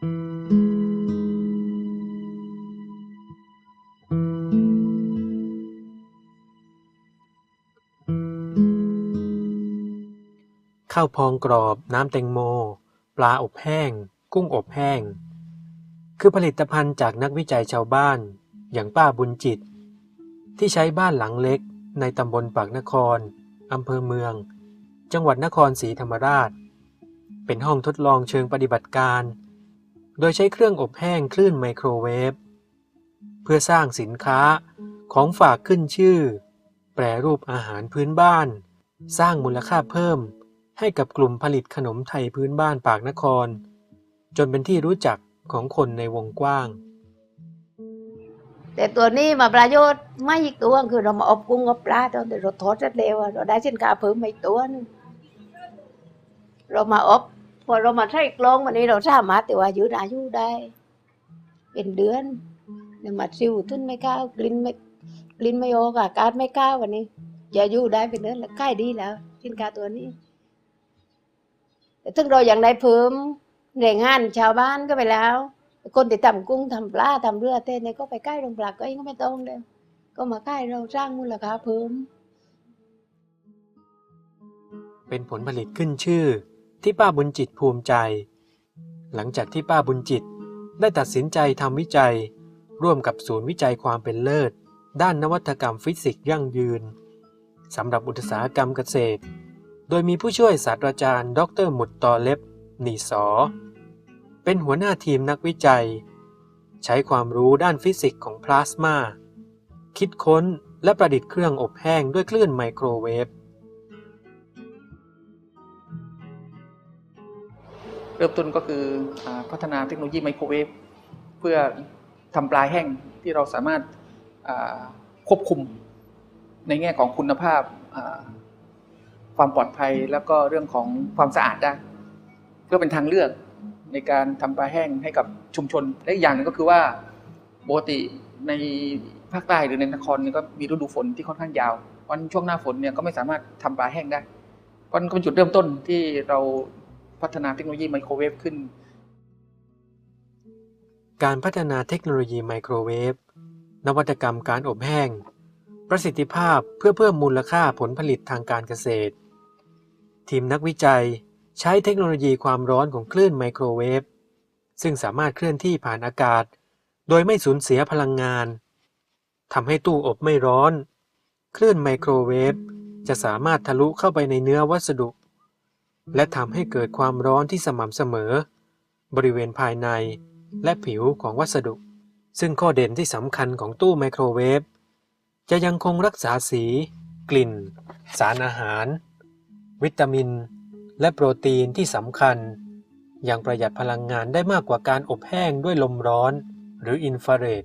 ข้าวพองกรอบ น้ำแตงโม ปลาอบแห้ง กุ้งอบแห้ง คือผลิตภัณฑ์จากนักวิจัยชาวบ้าน อย่างป้าบุญจิต ที่ใช้บ้านหลังเล็ก ในตำบลปากนครอำเภอเมือง จังหวัดนครศรีธรรมราช เป็นห้องทดลองเชิงปฏิบัติการ โดยใช้เครื่องอบแห้งคลื่นไมโครเวฟ เพื่อสร้างสินค้าของฝากขึ้นชื่อ แปรรูปอาหารพื้นบ้าน สร้างมูลค่าเพิ่ม ให้กับกลุ่มผลิตขนมไทยพื้นบ้านปากนคร จนเป็นที่รู้จักของคนในวงกว้าง แต่ตัวนี้มาประโยชน์ไม่อีกตัวคือเรามาอบกุ้งอบปลาตอนแต่เราทอดเร็วเราได้สินค้าเพิ่มมาอีกตัวหนึงเรามาอบ พอเรามาใช้กลองวันนี้เราสามารถแต่ว่ายืดอายุได้ เป็นเดือนเดี๋ยวมาซิวทุนไม่ก้าวกลิ่นไม่กลิ่นไม่ออกอากาศไม่ก้าววันนี้จะอยู่ได้เป็นเดือนแล้วใกล้ดีแล้วสินค้าตัวนี้แต่ถึงเราอย่างได้เพิ่มแรงงานชาวบ้านก็ไปแล้ว คนที่ทำกุ้งทำปลาทำเรือเต้นเนี่ยก็ไปใกล้โรงปลาก็เองก็ไม่ต้องเลยก็มาใกล้เราสร้างมูลค่าเพิ่มเป็นผลผลิตขึ้นชื่อ ที่ป้าบุญจิตภูมิใจ หลังจากที่ป้าบุญจิตได้ตัดสินใจทำวิจัย ร่วมกับศูนย์วิจัยความเป็นเลิศ ด้านนวัตกรรมฟิสิกส์ยั่งยืนสำหรับอุตสาหกรรมเกษตร โดยมีผู้ช่วยศาสตราจารย์ ดรหมุดตอเล็บหนีสอ เป็นหัวหน้าทีมนักวิจัย ใช้ความรู้ด้านฟิสิกส์ของพลาสมา คิดค้นและประดิษฐ์เครื่องอบแห้งด้วยคลื่นไมโครเวฟ เริ่มต้นก็คืออพัฒนาเทคโนโลยีไมโครเวฟเพื่อทำปลาแห้งที่เราสามารถควบคุมในแง่ของคุณภาพความปลอดภัยแล้วก็เรื่องของความสะอาดได้ เพื่อเป็นทางเลือกในการทำปลาแห้งให้กับชุมชนและอีกอย่างหนึ่งก็คือว่าปกติในภาคใต้หรือในนครนี่ก็มีฤดูฝนที่ค่อนข้างยาววันช่วงหน้าฝนเนี่ยก็ไม่สามารถทำปลาแห้งได้ก็เป็นจุดเริ่มต้นที่เรา พัฒนาเทคโนโลยีไมโครเวฟขึ้น การพัฒนาเทคโนโลยีไมโครเวฟนวัตกรรมการอบแห้ง ประสิทธิภาพเพื่อเพิ่มมูลค่าผลผลิตทางการเกษตร ทีมนักวิจัยใช้เทคโนโลยีความร้อนของคลื่นไมโครเวฟซึ่งสามารถเคลื่อนที่ผ่านอากาศ โดยไม่สูญเสียพลังงานทำให้ตู้อบไม่ร้อน คลื่นไมโครเวฟจะสามารถทะลุเข้าไปในเนื้อวัสดุ และทำให้เกิดความร้อนที่สม่ำเสมอ บริเวณภายในและผิวของวัสดุ ซึ่งข้อเด่นที่สำคัญของตู้ไมโครเวฟจะยังคงรักษาสี กลิ่น สารอาหาร วิตามิน และโปรตีนที่สำคัญ ยังประหยัดพลังงานได้มากกว่าการอบแห้งด้วยลมร้อน หรืออินฟราเรด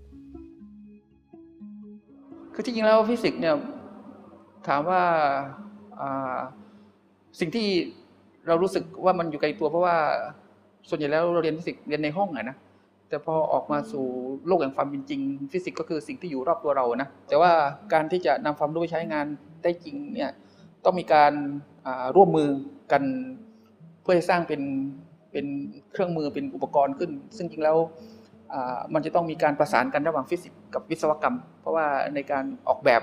คือที่จริงแล้วฟิสิกส์เนี่ยถามว่าอ่าสิ่งที่ เรารู้สึกว่ามันอยู่ไกลตัวเพราะว่าส่วนใหญ่แล้วเราเรียนฟิสิกส์เรียนในห้องอะนะแต่พอออกมาสู่โลกแห่งความเป็นจริง ฟิสิกส์ก็คือสิ่งที่อยู่รอบตัวเรานะแต่ว่าการที่จะนำความรู้ไปใช้งานได้จริงเนี่ยต้องมีการร่วมมือกันเพื่อให้สร้างเป็นเป็นเครื่องมือเป็นอุปกรณ์ขึ้น ซึ่งจริงแล้วมันจะต้องมีการประสานกันระหว่างฟิสิกส์กับวิศวกรรม เพราะว่าในการออกแบบ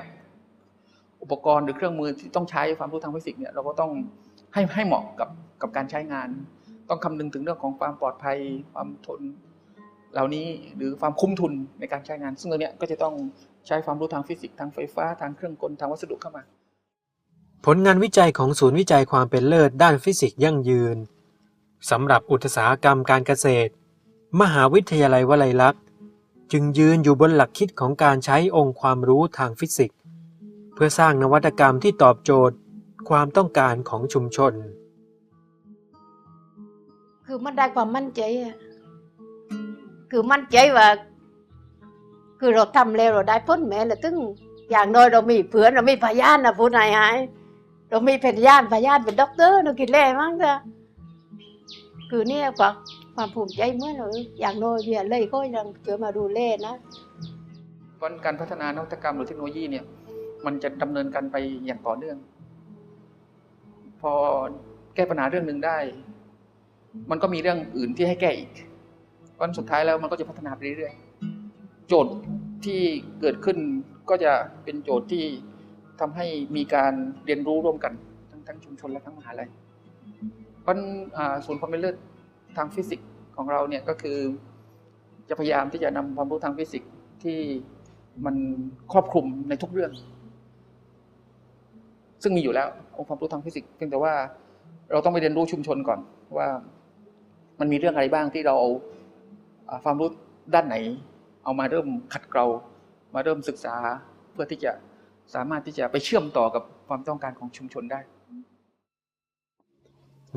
อุปกรณ์หรือเครื่องมือที่ต้องใช้ความรู้ทางฟิสิกส์เนี่ยเราก็ต้อง ให้ให้เหมาะกับกับการใช้งาน ต้องคำนึงถึงเรื่องของความปลอดภัยความทนเหล่านี้หรือความคุ้มทุนในการใช้งาน ซึ่งตรงนี้ก็จะต้องใช้ความรู้ทางฟิสิกส์ทางไฟฟ้าทางเครื่องกลทางวัสดุเข้ามา ผลงานวิจัยของศูนย์วิจัยความเป็นเลิศด้านฟิสิกส์ยั่งยืนสำหรับอุตสาหกรรมการเกษตร มหาวิทยาลัยวลัยลักษณ์ จึงยืนอยู่บนหลักคิดของการใช้องค์ความรู้ทางฟิสิกส์ เพื่อสร้างนวัตกรรมที่ตอบโจทย์ ความต้องการของชุมชน คือมันได้ความมั่นใจอะคือมั่นใจว่า คือเราทำแล้วเราได้พ้นแม้ละตึงอย่างน้อยเรามีเพื่อนเรามีพยานนะพูดไหนหายเรามีพยานพยานเป็นด็อกเตอร์เรากินแล่มั้งจ้ะคือเนี่ยความความภูมิใจเมื่อเราอย่างน้อยเพียเลยก็ยังเจอมาดูแลนะเพราะการพัฒนานวัตกรรมหรือเทคโนโลยีเนี่ย มันจะดำเนินกันไปอย่างต่อเนื่อง พอแก้ปัญหาเรื่องหนึ่งได้ มันก็มีเรื่องอื่นที่ให้แก้อีกวันสุดท้ายแล้วมันก็จะพัฒนาไปเรื่อยๆ โจทย์ที่เกิดขึ้นก็จะเป็นโจทย์ที่ทำให้มีการเรียนรู้ร่วมกันทั้งทั้งชุมชนและทั้งมหาลัยเพราะฉะนั้นอ่าศูนย์ความเป็นเลิศทางฟิสิกส์ของเราเนี่ยก็คือ จะพยายามที่จะนำความรู้ทางฟิสิกส์ที่มันครอบคลุมในทุกเรื่อง ซึ่งมีอยู่แล้วองค์ความรู้ทางฟิสิกส์เพียงแต่ว่าเราต้องไปเรียนรู้ชุมชนก่อนว่า มันมีเรื่องอะไรบ้างที่เราเอาความรู้ด้านไหน เอามาเริ่มขัดเกลามาเริ่มศึกษาเพื่อที่จะสามารถที่จะไปเชื่อมต่อกับความต้องการของชุมชนได้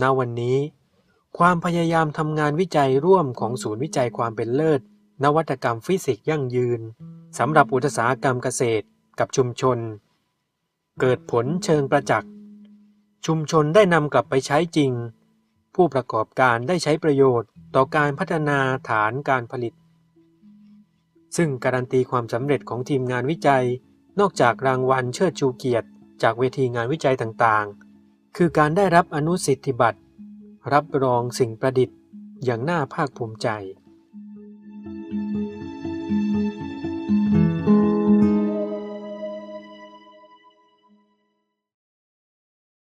ณ วันนี้ ความพยายามทำงานวิจัยร่วมของศูนย์วิจัยความเป็นเลิศ นวัตกรรมฟิสิกส์ยั่งยืนสำหรับอุตสาหกรรมเกษตร กับชุมชน เกิดผลเชิงประจักษ์ ชุมชนได้นำกลับไปใช้จริง ผู้ประกอบการได้ใช้ประโยชน์ต่อการพัฒนาฐานการผลิต ซึ่งการันตีความสำเร็จของทีมงานวิจัย นอกจากรางวัลเชิดชูเกียรติ จากเวทีงานวิจัยต่างๆ คือการได้รับอนุสิทธิบัตรรับรองสิ่งประดิษฐ์อย่างน่าภาคภูมิใจ